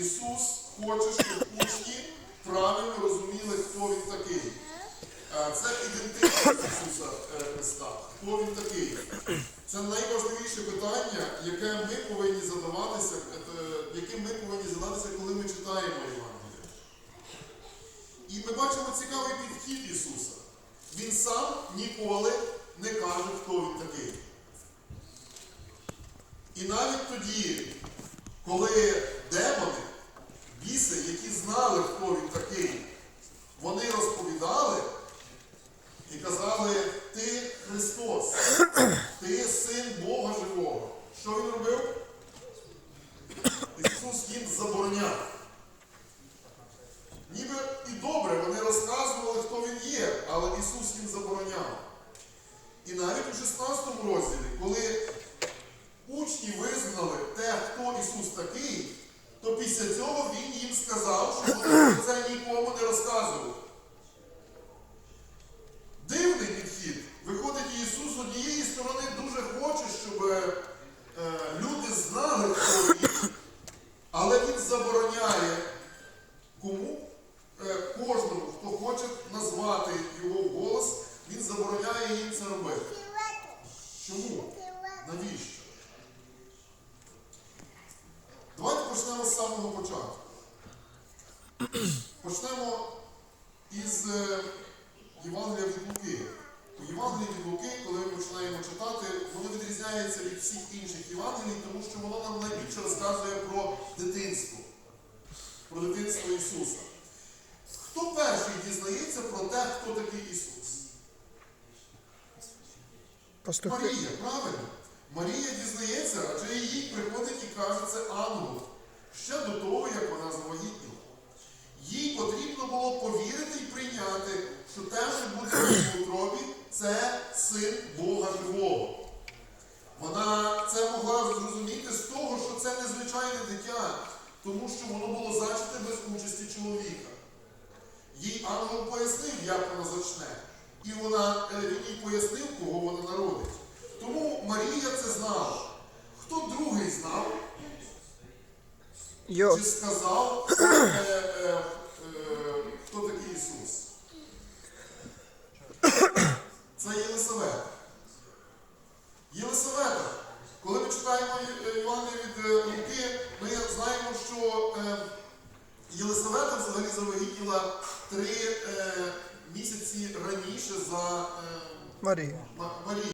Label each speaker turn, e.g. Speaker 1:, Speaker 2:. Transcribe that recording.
Speaker 1: Ісус хоче, щоб учні правильно розуміли, хто він такий. Е, це ідентичність Ісуса е, Христа. Хто він такий? Це найважливіше питання, яке ми повинні задаватися, е, яким ми повинні задатися, коли ми читаємо Євангеліє. І ми бачимо цікавий підхід Ісуса. Він сам ніколи не каже, хто він такий. І навіть тоді, коли демони біси, які знали, хто він такий, вони розповідали і казали, ти Христос, ти син Бога живого. Що він робив? Ісус їм забороняв. Ніби і добре, вони розказували, хто він є, але Ісус їм забороняв. І навіть у 16 розділі, коли учні визнали те, хто Ісус такий, то після цього Він їм сказав, що це нікому не розказували. Дивний підхід. Виходить, Ісус однієї сторони дуже хоче, щоб е, люди знали, хто він, але Він забороняє кому? Е, кожному, хто хоче назвати його голос, він забороняє їм це робити. Чому? Навіщо? Давайте почнемо з самого початку. Почнемо із е, Євангелія від Луки. У Євангелії від Луки, коли ми починаємо читати, воно відрізняється від всіх інших Євангелій, тому що воно нам найбільше розказує про дитинство, про дитинство Ісуса. Хто перший дізнається про те, хто такий Ісус?
Speaker 2: Пастухи.
Speaker 1: Марія, правильно? Марія дізнається, адже їй приходить і каже це ангел ще до того, як вона завагітніла. Було повірити і прийняти, що те, що буде в утробі, це син Бога живого. Вона це могла зрозуміти з того, що це незвичайне дитя, тому що воно було зачате без участі чоловіка. Їй ангел пояснив, як вона зачне. І вона, е, він їй пояснив, кого вона народить. Тому Марія це знала. Хто другий знав,
Speaker 2: Йо.
Speaker 1: чи сказав, е, е, е, хто такий Ісус? Це Єлисавета. Єлисавета. Коли ми читаємо Івана від е, Луки, ми знаємо, що е, Єлисавета взагалі завагітніла три е, місяці раніше за е, Марію.